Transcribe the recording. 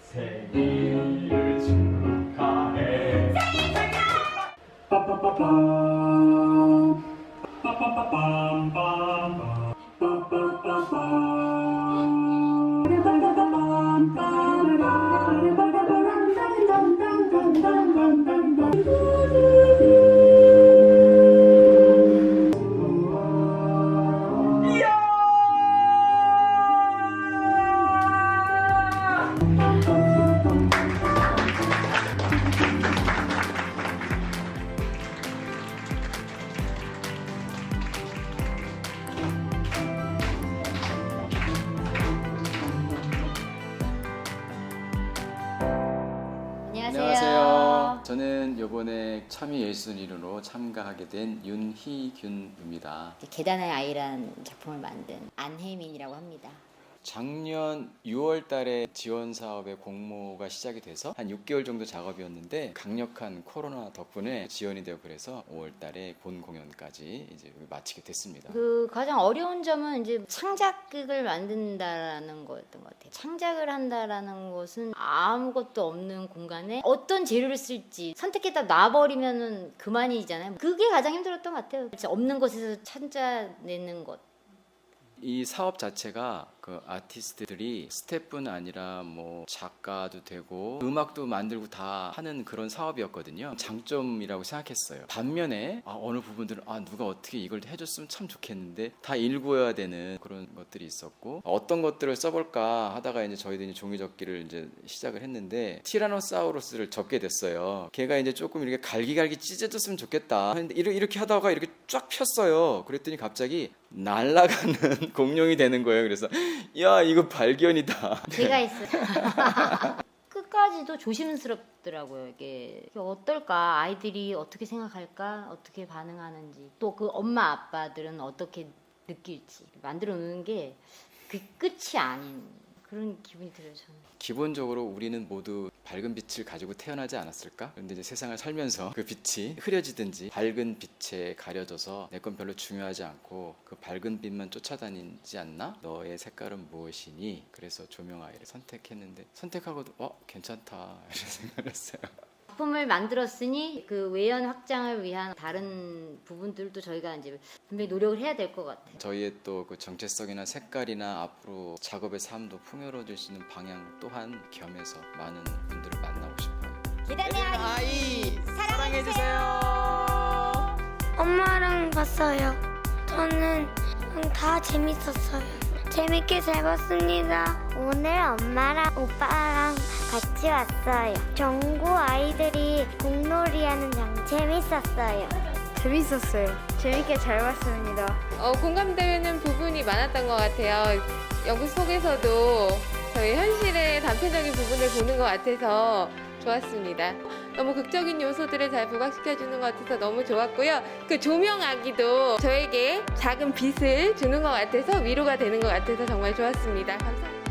생일 축하해. 빠빠빠밤 빠빠빠밤빰빰 안녕하세요. 저는 이번에 참여 예술인으로 참가하게 된 윤희균입니다. 계단의 아이란 작품을 만든 안혜민이라고 합니다. 작년 6월 달에 지원 사업의 공모가 시작이 돼서 한 6개월 정도 작업이었는데 강력한 코로나 덕분에 지연이 되고 그래서 5월 달에 본 공연까지 이제 마치게 됐습니다. 그 가장 어려운 점은 이제 창작극을 만든다라는 거였던 것 같아요. 창작을 한다라는 것은 아무것도 없는 공간에 어떤 재료를 쓸지 선택했다 놔버리면은 그만이잖아요. 그게 가장 힘들었던 것 같아요. 없는 곳에서 찾아내는 것. 이 사업 자체가 그 아티스트들이 스태프뿐 아니라 뭐 작가도 되고 음악도 만들고 다 하는 그런 사업이었거든요. 장점이라고 생각했어요. 반면에 아, 어느 부분들은 아 누가 어떻게 이걸 해줬으면 참 좋겠는데 다 읽어야 되는 그런 것들이 있었고 어떤 것들을 써볼까 하다가 이제 저희들이 종이접기를 이제 시작을 했는데 티라노사우루스를 접게 됐어요. 걔가 이제 조금 이렇게 갈기갈기 찢어졌으면 좋겠다. 근데 이렇게 하다가 이렇게 쫙 폈어요. 그랬더니 갑자기 날아가는 공룡이 되는 거예요. 그래서 야 이거 발견이다. 제가 했어요. 끝까지도 조심스럽더라고요. 이게 어떨까? 아이들이 어떻게 생각할까? 어떻게 반응하는지. 또 그 엄마 아빠들은 어떻게 느낄지. 만들어 놓는 게 그 끝이 아닌 그런 기분이 들어요, 저는. 기본적으로 우리는 모두 밝은 빛을 가지고 태어나지 않았을까? 그런데 이제 세상을 살면서 그 빛이 흐려지든지 밝은 빛에 가려져서 내 건 별로 중요하지 않고 그 밝은 빛만 쫓아다니지 않나? 너의 색깔은 무엇이니? 그래서 조명 아이를 선택했는데 선택하고도 어 괜찮다 이런 생각을 했어요. 작품을 만들었으니 그 외연 확장을 위한 다른 부분들도 저희가 이제 분명히 노력을 해야 될 것 같아요. 저희의 또 그 정체성이나 색깔이나 앞으로 작업의 삶도 풍요로워질 수 있는 방향 또한 겸해서 많은 분들을 만나고 싶어요. 계단의 아이 사랑해주세요. 엄마랑 봤어요. 저는 다 재밌었어요. 재밌게 잘 봤습니다. 오늘 엄마랑 오빠랑 같이 왔어요. 전국 아이들이 공놀이 하는 장 재밌었어요. 재밌었어요. 재밌게 잘 봤습니다. 어, 공감되는 부분이 많았던 것 같아요. 연극 속에서도 저희 현실의 단편적인 부분을 보는 것 같아서 좋았습니다. 너무 극적인 요소들을 잘 부각시켜주는 것 같아서 너무 좋았고요. 그 조명아기도 저에게 작은 빛을 주는 것 같아서 위로가 되는 것 같아서 정말 좋았습니다. 감사합니다.